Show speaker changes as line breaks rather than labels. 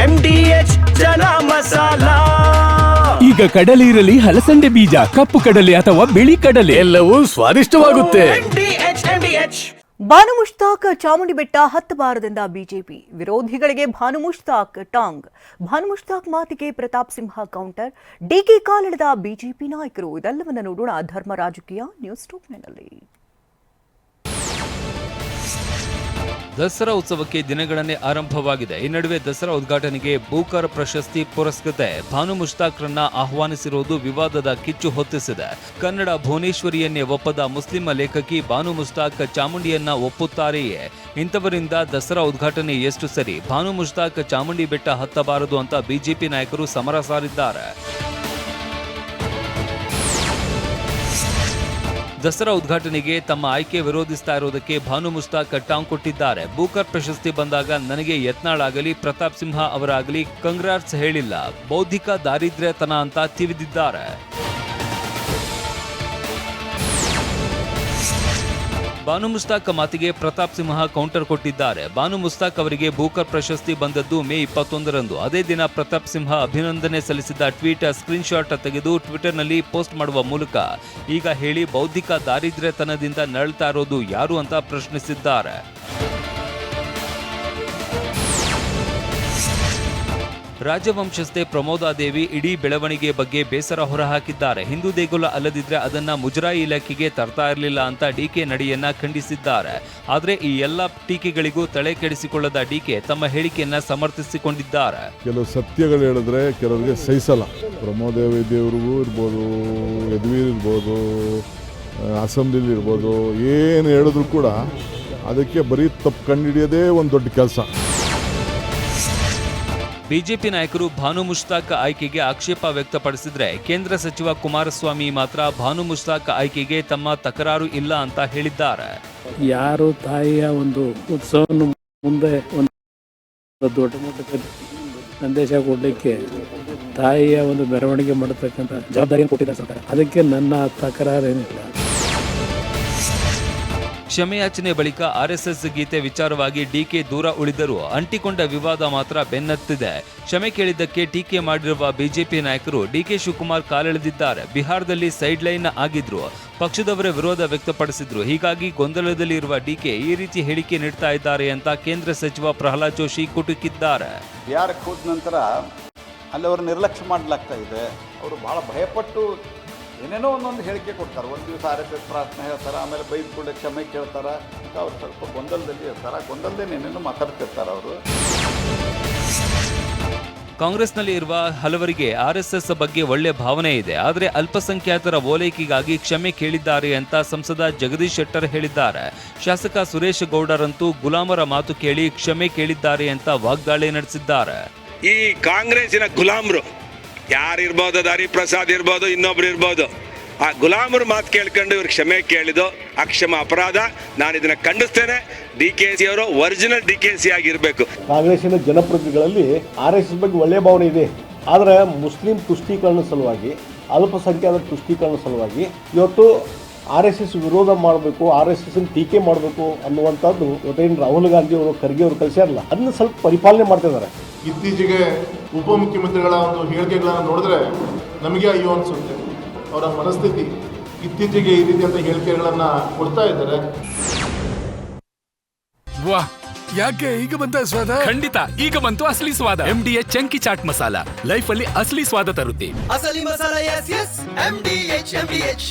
M D H chana masala.
ಈಗ ಕಡಲೆ ಇರಲಿ ಹಲಸಂಡೆ ಬೀಜ ಕಪ್ಪು ಕಡಲೆ ಅಥವಾ ಬಿಳಿ ಕಡಲೆ.
ಎಲ್ಲವೂ ಸ್ವಾದಿಷ್ಟವಾಗುತ್ತೆ.
ಭಾನು ಮುಷ್ತಾಕ್ ಚಾಮುಂಡಿ ಬೆಟ್ಟ ಹತ್ತಬಾರದೆಂದ ಬಿಜೆಪಿ. ವಿರೋಧಿಗಳಿಗೆ ಭಾನು ಮುಷ್ತಾಕ್ ಟಾಂಗ್. ಭಾನು ಮುಷ್ತಾಕ್ ಮಾತಿಗೆ ಪ್ರತಾಪ್ ಸಿಂಹ ಕೌಂಟರ್. ಡಿಕೆ ಕಾಲೆಳೆದ ಬಿಜೆಪಿ ನಾಯಕರು ಇದೆಲ್ಲವನ್ನ ನೋಡೋಣ. ಧರ್ಮ ರಾಜಕೀಯ ನ್ಯೂಸ್ ಟೂಪ್ನಲ್ಲಿ
ದಸರಾ ಉತ್ಸವಕ್ಕೆ ದಿನಗಳನ್ನೇ ಆರಂಭವಾಗಿದೆ. ಈ ನಡುವೆ ದಸರಾ ಉದ್ಘಾಟನೆಗೆ ಬೂಕರ್ ಪ್ರಶಸ್ತಿ ಪುರಸ್ಕೃತೆ. ಭಾನು ಮುಷ್ತಾಕ್ರನ್ನ ಆಹ್ವಾನಿಸಿರುವುದು ವಿವಾದದ ಕಿಚ್ಚು ಹೊತ್ತಿಸಿದೆ. ಕನ್ನಡ ಭುವನೇಶ್ವರಿಯನ್ನೇ ಒಪ್ಪದ ಮುಸ್ಲಿಂ ಲೇಖಕಿ ಭಾನು ಮುಷ್ತಾಕ್ ಚಾಮುಂಡಿಯನ್ನ ಒಪ್ಪುತ್ತಾರೆಯೇ? ಇಂಥವರಿಂದ ದಸರಾ ಉದ್ಘಾಟನೆ ಎಷ್ಟು ಸರಿ? ಭಾನು ಮುಷ್ತಾಕ್ ಚಾಮುಂಡಿ ಬೆಟ್ಟ ಹತ್ತಬಾರದು ಅಂತ ಬಿಜೆಪಿ ನಾಯಕರು ಸಮರ ಸಾರಿದ್ದಾರೆ. ದಸರಾ ಉದ್ಘಾಟನೆಗೆ ತಮ್ಮ ಆಯ್ಕೆ ವಿರೋಧಿಸ್ತಾ ಇರುವುದಕ್ಕೆ ಭಾನು ಮುಸ್ತಾಕ್ ಟಾಂಗ್ ಕೊಟ್ಟಿದ್ದಾರೆ. ಬೂಕರ್ ಪ್ರಶಸ್ತಿ ಬಂದಾಗ ನನಗೆ ಯತ್ನಾಳ್ ಆಗಲಿ ಪ್ರತಾಪ್ ಸಿಂಹ ಅವರಾಗಲಿ, ಕಂಗ್ರಾಟ್ಸ್ ಹೇಳಿಲ್ಲ. ಬೌದ್ಧಿಕ ದಾರಿದ್ರ್ಯತನ ಅಂತ ತಿವಿದಿದ್ದಾರೆ. ಬಾನು ಮುಸ್ತಾಕ್ ಮಾತಿಗೆ ಪ್ರತಾಪ್ ಸಿಂಹ ಕೌಂಟರ್ ಕೊಟ್ಟಿದ್ದಾರೆ. ಬಾನು ಮುಸ್ತಾಕ್ ಅವರಿಗೆ ಬೂಕರ್ ಪ್ರಶಸ್ತಿ ಬಂದದ್ದು ಮೇ ಇಪ್ಪತ್ತೊಂದರಂದು. ಅದೇ ದಿನ ಪ್ರತಾಪ್ ಸಿಂಹ ಅಭಿನಂದನೆ ಸಲ್ಲಿಸಿದ ಟ್ವೀಟ್ ಸ್ಕ್ರೀನ್ಶಾಟ್ ತೆಗೆದು ಟ್ವಿಟರ್ನಲ್ಲಿ ಪೋಸ್ಟ್ ಮಾಡುವ ಮೂಲಕ. ಈಗ ಹೇಳಿ ಬೌದ್ಧಿಕ ದಾರಿದ್ರ್ಯತನದಿಂದ ನರಳ್ತಾ ಇರೋದು ಯಾರು ಅಂತ ಪ್ರಶ್ನಿಸಿದ್ದಾರೆ. ರಾಜವಂಶಸ್ಥೆ ಪ್ರಮೋದಾದೇವಿ ಇಡೀ ಬೆಳವಣಿಗೆ ಬಗ್ಗೆ ಬೇಸರ ಹೊರಹಾಕಿದ್ದಾರೆ. ಹಿಂದೂ ದೇಗುಲ ಅಲ್ಲದಿದ್ರೆ ಅದನ್ನ ಮುಜರಾಯಿ ಇಲಾಖೆಗೆ ತರ್ತಾ ಇರಲಿಲ್ಲ ಅಂತ ಡಿಕೆ ನಡೆಯನ್ನ ಖಂಡಿಸಿದ್ದಾರೆ. ಆದರೆ ಈ ಎಲ್ಲ ಟೀಕೆಗಳಿಗೂ ತಲೆ ಕೆಡಿಸಿಕೊಳ್ಳದ ಡಿಕೆ ತಮ್ಮ ಹೇಳಿಕೆಯನ್ನ ಸಮರ್ಥಿಸಿಕೊಂಡಿದ್ದಾರೆ.
ಕೆಲವು ಸತ್ಯಗಳು ಹೇಳಿದ್ರೆ ಕೆಲವರಿಗೆ ಸಹಿಸಲ್ಲ. ಪ್ರಮೋದೇವಿ ದೇವರಿಗೂ ಇರ್ಬೋದು, ಯದುವೀರ್ ಇರ್ಬೋದು ಅಸೆಂಬ್ಲಿಲಿ ಇರ್ಬೋದು, ಏನು ಹೇಳಿದ್ರು ಕೂಡ ಅದಕ್ಕೆ ಬರೀ ತಪ್ಪು ಕಂಡುಹಿಡಿಯೋದೇ ಒಂದು ದೊಡ್ಡ ಕೆಲಸ.
ಬಿಜೆಪಿ ನಾಯಕರು ಭಾನು ಮುಷ್ತಾಕ್ ಆಯ್ಕೆಗೆ ಆಕ್ಷೇಪ ವ್ಯಕ್ತಪಡಿಸಿದ್ರೆ ಕೇಂದ್ರ ಸಚಿವ ಕುಮಾರಸ್ವಾಮಿ ಮಾತ್ರ ಭಾನು ಮುಷ್ತಾಕ್ ಆಯ್ಕೆಗೆ ತಮ್ಮ ತಕರಾರು ಇಲ್ಲ ಅಂತ ಹೇಳಿದ್ದಾರೆ.
ಯಾರು ತಾಯಿಯ ಒಂದು ಉತ್ಸವವನ್ನು ಮುಂದೆ ಒಂದು ದೊಡ್ಡ ಮಟ್ಟದಲ್ಲಿ ಸಂದೇಶ ಕೊಡಲಿಕ್ಕೆ ತಾಯಿಯ ಒಂದು ಮೆರವಣಿಗೆ ಮಾಡತಕ್ಕಂಥ ಜವಾಬ್ದಾರಿಯನ್ನು ಕೊಟ್ಟಿದ್ದಾರೆ ಸರ್ಕಾರ. ಅದಕ್ಕೆ ನನ್ನ ತಕರಾರೇನಿಲ್ಲ
ಕ್ಷಮೆಯಾಚನೆ ಬಳಿಕ ಆರ್ಎಸ್ಎಸ್ ಗೀತೆ ವಿಚಾರವಾಗಿ ಡಿಕೆ ದೂರ ಉಳಿದರೂ ಅಂಟಿಕೊಂಡ ವಿವಾದ ಮಾತ್ರ ಬೆನ್ನತ್ತಿದೆ. ಕ್ಷಮೆ ಕೇಳಿದ್ದಕ್ಕೆ ಟೀಕೆ ಮಾಡಿರುವ ಬಿಜೆಪಿ ನಾಯಕರು ಡಿಕೆ ಶಿವಕುಮಾರ್ ಕಾಲೆಳೆದಿದ್ದಾರೆ. ಬಿಹಾರದಲ್ಲಿ ಸೈಡ್ ಲೈನ್ ಆಗಿದ್ರು. ಪಕ್ಷದವರೇ ವಿರೋಧ ವ್ಯಕ್ತಪಡಿಸಿದ್ರು. ಹೀಗಾಗಿ ಗೊಂದಲದಲ್ಲಿ ಇರುವ ಡಿಕೆ ಈ ರೀತಿ ಹೇಳಿಕೆ ನೀಡ್ತಾ ಇದ್ದಾರೆ ಅಂತ ಕೇಂದ್ರ ಸಚಿವ ಪ್ರಹ್ಲಾದ್ ಜೋಶಿ ಕುಟುಕಿದ್ದಾರೆ.
ಬಿಹಾರಕ್ಕೆ ಹೋದ ನಂತರ ಅಲ್ಲಿ ಅವರು ನಿರ್ಲಕ್ಷ್ಯ ಮಾಡಲಾಗ್ತಾ ಇದೆ. ಅವರು ಬಹಳ ಭಯಪಟ್ಟು ಏನೇನೋ ಒಂದೊಂದು ಹೇಳಿಕೆ ಕೊಡ್ತಾರೆ. ಒಂದು ದಿವಸ ಆರ್ ಎಸ್ ಎಸ್ ಪ್ರಾರ್ಥನೆ ಹೇಳ್ತಾರೆ ಆಮೇಲೆ ಬೈದು ಕೂಡ ಕ್ಷಮೆ ಕೇಳ್ತಾರೆ. ಅಂತ ಅವ್ರು ಸ್ವಲ್ಪ ಗೊಂದಲದಲ್ಲಿ ಇರ್ತಾರೆ. ಆ ಗೊಂದಲದಲ್ಲಿ ಏನೇನೋ ಮಾತಾಡ್ತಿರ್ತಾರೆ ಅವರು.
ಕಾಂಗ್ರೆಸ್ನಲ್ಲಿ ಇರುವ ಹಲವರಿಗೆ ಆರ್ಎಸ್ಎಸ್ ಬಗ್ಗೆ ಒಳ್ಳೆ ಭಾವನೆ ಇದೆ. ಆದರೆ ಅಲ್ಪಸಂಖ್ಯಾತರ ಓಲೈಕೆಗಾಗಿ ಕ್ಷಮೆ ಕೇಳಿದ್ದಾರೆ ಅಂತ ಸಂಸದ ಜಗದೀಶ್ ಶೆಟ್ಟರ್ ಹೇಳಿದ್ದಾರೆ. ಶಾಸಕ ಸುರೇಶ್ ಗೌಡರಂತೂ ಗುಲಾಮರ ಮಾತು ಕೇಳಿ ಕ್ಷಮೆ ಕೇಳಿದ್ದಾರೆ ಅಂತ ವಾಗ್ದಾಳಿ ನಡೆಸಿದ್ದಾರೆ.
ಈ ಕಾಂಗ್ರೆಸ್ಸಿನ ಗುಲಾಮ್ರು ಯಾರಿರ್ಬೋದು ಹರಿಪ್ರಸಾದ್ ಇರ್ಬೋದು, ಇನ್ನೊಬ್ರು ಇರ್ಬೋದು. ಆ ಗುಲಾಮರ ಮಾತು ಕೇಳ್ಕೊಂಡು ಇವ್ರು ಕ್ಷಮೆ ಕೇಳಿದ್ದು ಅಕ್ಷಮ ಅಪರಾಧ. ನಾನು ಇದನ್ನ ಖಂಡಿಸ್ತೇನೆ. ಡಿ ಕೆ ಸಿ ಅವರು ಒರಿಜಿನಲ್ ಡಿ ಕೆ ಸಿ ಆಗಿರ್ಬೇಕು.
ಕಾಂಗ್ರೆಸ್ನ ಜನಪ್ರತಿನಿಧಿಗಳಲ್ಲಿ ಆರ್ ಎಸ್ ಬಗ್ಗೆ ಒಳ್ಳೆಯ ಭಾವನೆ ಇದೆ. ಆದರೆ ಮುಸ್ಲಿಂ ತುಷ್ಟೀಕರಣ ಸಲುವಾಗಿ, ಅಲ್ಪಸಂಖ್ಯಾತರ ತುಷ್ಟೀಕರಣ ಸಲುವಾಗಿ ಇವತ್ತು ಆರ್ ಎಸ್ ಎಸ್ ವಿರೋಧ ಮಾಡಬೇಕು, ಆರ್ ಎಸ್ ಎಸ್ ಟೀಕೆ ಮಾಡಬೇಕು ಅನ್ನುವಂಥದ್ದು ಇವತ್ತೇನು ರಾಹುಲ್ ಗಾಂಧಿ ಅವರು ಖರ್ಗೆ ಅವರು ಕಲಿಸ್ಯಾರಲ್ಲ, ಅದನ್ನ ಸ್ವಲ್ಪ ಪರಿಪಾಲನೆ ಮಾಡ್ತಿದ್ದಾರೆ.
ಇತ್ತೀಚೆಗೆ ಉಪಮುಖ್ಯಮಂತ್ರಿಗಳ ಒಂದು ಹೇಳಿಕೆಗಳನ್ನು ನೋಡಿದ್ರೆ ನಮಗೆ ಅಯ್ಯೋ ಅನಿಸುತ್ತೆ. ಅವರ ಮನಸ್ಥಿತಿ ಇತ್ತೀಚೆಗೆ ಈ ರೀತಿಯಂತ ಹೇಳಿಕೆಗಳನ್ನು ಕೊಡ್ತಾ ಇದ್ದಾರೆ.
ವಾಹ್ ಯಾಕೆ ಈಗ ಬಂತ ಸ್ವಾದ? ಖಂಡಿತ ಈಗ ಬಂತು ಅಸಲಿ ಸ್ವಾದ. M D H chunky chaat masala. Life ಅಲ್ಲಿ ಅಸಲಿ ಸ್ವಾದ ತರುತ್ತೆ.
ಅಸಲಿ masala S S M D H M D H